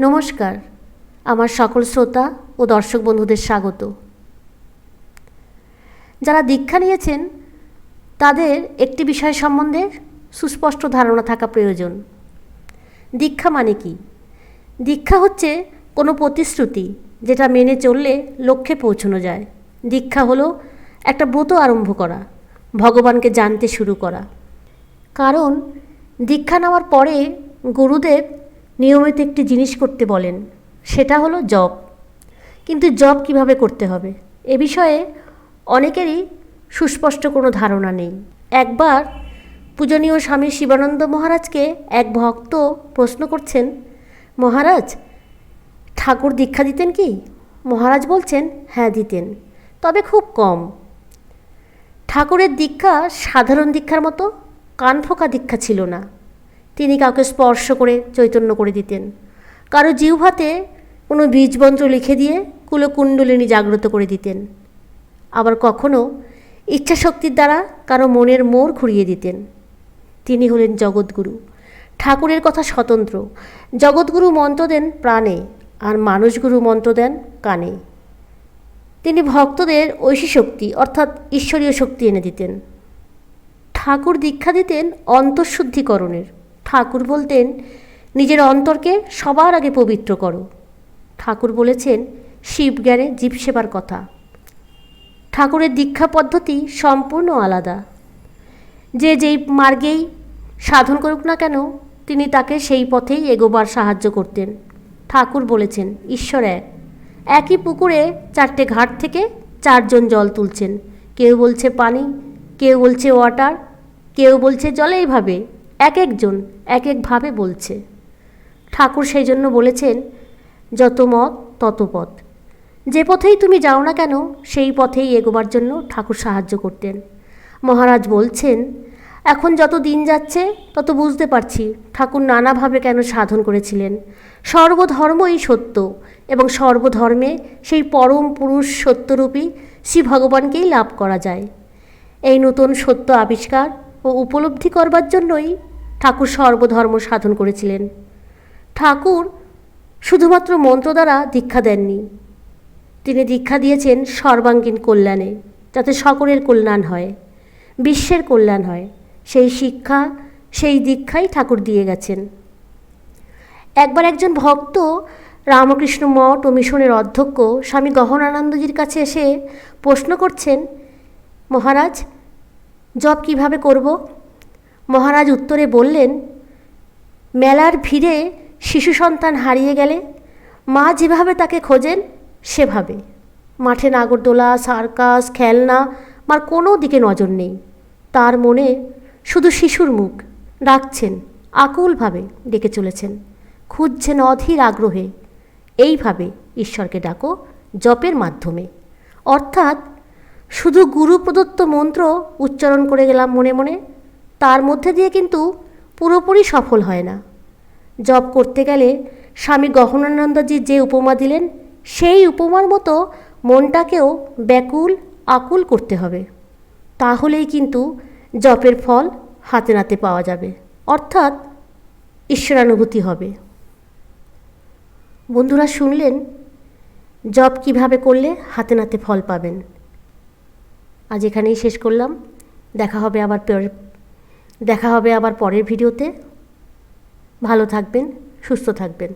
নমস্কার, আমার সকল শ্রোতা ও দর্শক বন্ধুদের স্বাগত। যারা দীক্ষা নিয়েছেন, তাদের একটি বিষয় সম্বন্ধে সুস্পষ্ট ধারণা থাকা প্রয়োজন। দীক্ষা মানে কি? দীক্ষা হচ্ছে কোনো প্রতিশ্রুতি যেটা মেনে চললে লক্ষ্যে পৌঁছানো যায়। দীক্ষা হলো একটা ব্রত আরম্ভ করা, ভগবানকে জানতে শুরু করা। কারণ দীক্ষা নেওয়ার পরে গুরুদেব নিয়মিত একটি জিনিস করতে বলেন, সেটা হলো জব। কিন্তু জব কীভাবে করতে হবে? এ বিষয়ে অনেকেরই সুস্পষ্ট কোনো ধারণা নেই। একবার পূজনীয় স্বামী শিবানন্দ মহারাজকে এক ভক্ত প্রশ্ন করছেন, মহারাজ, ঠাকুর দীক্ষা দিতেন কি? মহারাজ বলছেন হ্যাঁ দিতেন, তবে খুব কম। ঠাকুরের দীক্ষা সাধারণ দীক্ষার মতো, কান ফোকা দীক্ষা ছিল না। তিনি কাউকে স্পর্শ করে, চৈতন্য করে দিতেন। কারও জিহ্বাতে কোনো বীজমন্ত্র লিখে দিয়ে কুলকুণ্ডলিনী জাগ্রত করে দিতেন। আবার কখনো ইচ্ছাশক্তির দ্বারা কারও মনের মোড় ঘুরিয়ে দিতেন। তিনি হলেন জগৎগুরু। ঠাকুরের কথা স্বতন্ত্র। জগৎগুরু মন্ত্র দেন প্রাণে আর মানুষগুরু মন্ত্র দেন কানে। তিনি ভক্তদের ঐশী শক্তি অর্থাৎ ঈশ্বরীয় শক্তি এনে দিতেন। ঠাকুর দীক্ষা দিতেন অন্তঃশুদ্ধিকরণের। ঠাকুর বলতেন, নিজের অন্তরকে সবার আগে পবিত্র করো। ঠাকুর বলেছেন শিবজ্ঞানে জীব সেবার কথা। ঠাকুরের দীক্ষা পদ্ধতি সম্পূর্ণ আলাদা। যে যেই মার্গেই সাধন করুক না কেন, তিনি তাকে সেই পথেই এগোবার সাহায্য করতেন। ঠাকুর বলেছেন, ঈশ্বর এক একই পুকুরে চারটে ঘাট থেকে চারজন জল তুলছেন। কেউ বলছে পানি, কেউ বলছে ওয়াটার, কেউ বলছে জলে এইভাবে। এক একজন এক একভাবে বলছে। ঠাকুর সেই জন্য বলেছেন, যত মত, তত পথ। যে পথেই তুমি যাও না কেন, সেই পথেই এগোবার জন্য ঠাকুর সাহায্য করতেন। মহারাজ বলছেন, এখন যত দিন যাচ্ছে, তত বুঝতে পারছি ঠাকুর নানাভাবে কেন সাধন করেছিলেন। সর্বধর্মই সত্য এবং সর্বধর্মে সেই পরম পুরুষ সত্যরূপী শ্রী ভগবানকেই লাভ করা যায়। এই নতুন সত্য আবিষ্কার ও উপলব্ধি করবার জন্যই ঠাকুর সর্বধর্ম সাধন করেছিলেন। ঠাকুর শুধুমাত্র মন্ত্র দ্বারা দীক্ষা দেননি। তিনি দীক্ষা দিয়েছেন সর্বাঙ্গীন কল্যাণে, যাতে সকলের কল্যাণ হয়, বিশ্বের কল্যাণ হয়। সেই শিক্ষা, সেই দীক্ষাই ঠাকুর দিয়ে গেছেন। একবার একজন ভক্ত রামকৃষ্ণ মঠ ও মিশনের অধ্যক্ষ স্বামী গহনানন্দজির কাছে এসে প্রশ্ন করছেন, মহারাজ জব কীভাবে করব? মহারাজ উত্তরে বললেন, মেলার ভিড়ে শিশু সন্তান হারিয়ে গেলে মা যেভাবে তাকে খোঁজেন, সেভাবে। মাঠে নাগরদোলা, সার্কাস, খেলনা, মার কোনো দিকে নজর নেই। তার মনে শুধু শিশুর মুখ। ডাকছেন, আকুলভাবে ডেকে চলেছেন। খুঁজছেন অধীর আগ্রহে। এইভাবে ঈশ্বরকে ডাকো জপের মাধ্যমে। অর্থাৎ শুধু গুরু প্রদত্ত মন্ত্র উচ্চারণ করে গেলাম মনে মনে। তার মধ্যে দিয়ে কিন্তু পুরোপুরি সফল হয় না। জব করতে গেলে স্বামী গহনানন্দজি যে উপমা দিলেন, সেই উপমার মতো মনটাকেও ব্যাকুল, আকুল করতে হবে। তাহলেই কিন্তু জপের ফল হাতে নাতে পাওয়া যাবে। অর্থাৎ ঈশ্বরানুভূতি হবে। বন্ধুরা শুনলেন জব কীভাবে করলে হাতে নাতে ফল পাবেন? আজ এখানেই শেষ করলাম। দেখা হবে আবার দেখা হবে আবার পরের ভিডিওতে। ভালো থাকবেন সুস্থ থাকবেন।